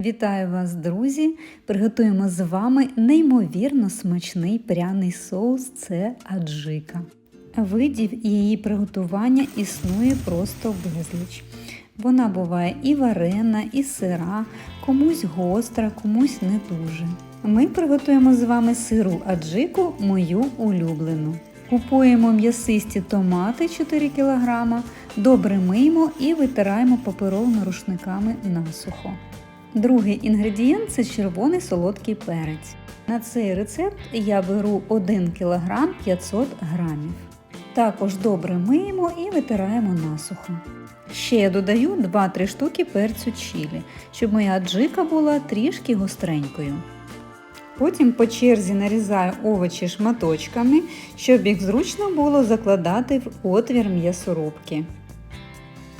Вітаю вас, друзі! Приготуємо з вами неймовірно смачний пряний соус це аджика. Видів її приготування існує просто безліч. Вона буває і варена, і сира, комусь гостра, комусь не дуже. Ми приготуємо з вами сиру аджику, мою улюблену. Купуємо м'ясисті томати 4 кг, добре миємо і витираємо паперовими рушниками насухо. Другий інгредієнт це червоний солодкий перець. На цей рецепт я беру 1 кг 500 г. Також добре миємо і витираємо насухо. Ще я додаю 2-3 штуки перцю чилі, щоб моя джика була трішки гостренькою. Потім по черзі нарізаю овочі шматочками, щоб їх зручно було закладати в отвір м'ясорубки.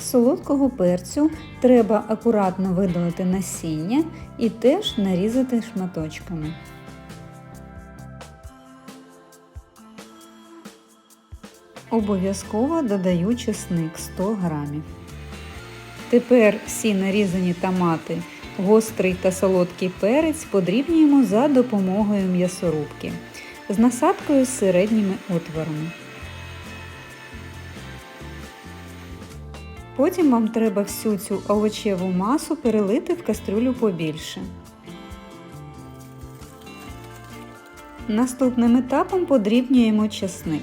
Солодкого перцю треба акуратно видалити насіння і теж нарізати шматочками. Обов'язково додаю чесник 100 грамів. Тепер всі нарізані томати, гострий та солодкий перець подрібнюємо за допомогою м'ясорубки з насадкою з середніми отворами. Потім вам треба всю цю овочеву масу перелити в кастрюлю побільше. Наступним етапом подрібнюємо чесник.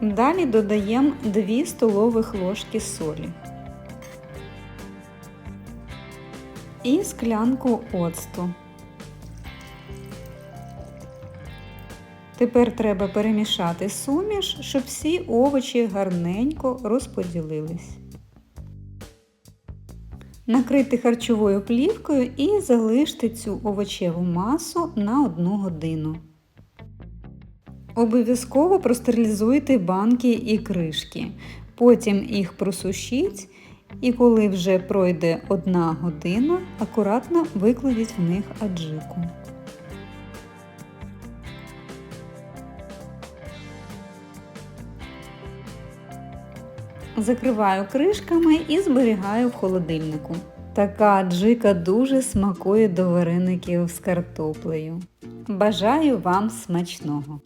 Далі додаємо 2 столових ложки солі і склянку оцту. Тепер треба перемішати суміш, щоб всі овочі гарненько розподілились. Накрити харчовою плівкою і залиште цю овочеву масу на 1 годину. Обов'язково простерилізуйте банки і кришки. Потім їх просушіть і коли вже пройде 1 година, акуратно викладіть в них аджику. Закриваю кришками і зберігаю в холодильнику. Така джика дуже смакує до вареників з картоплею. Бажаю вам смачного!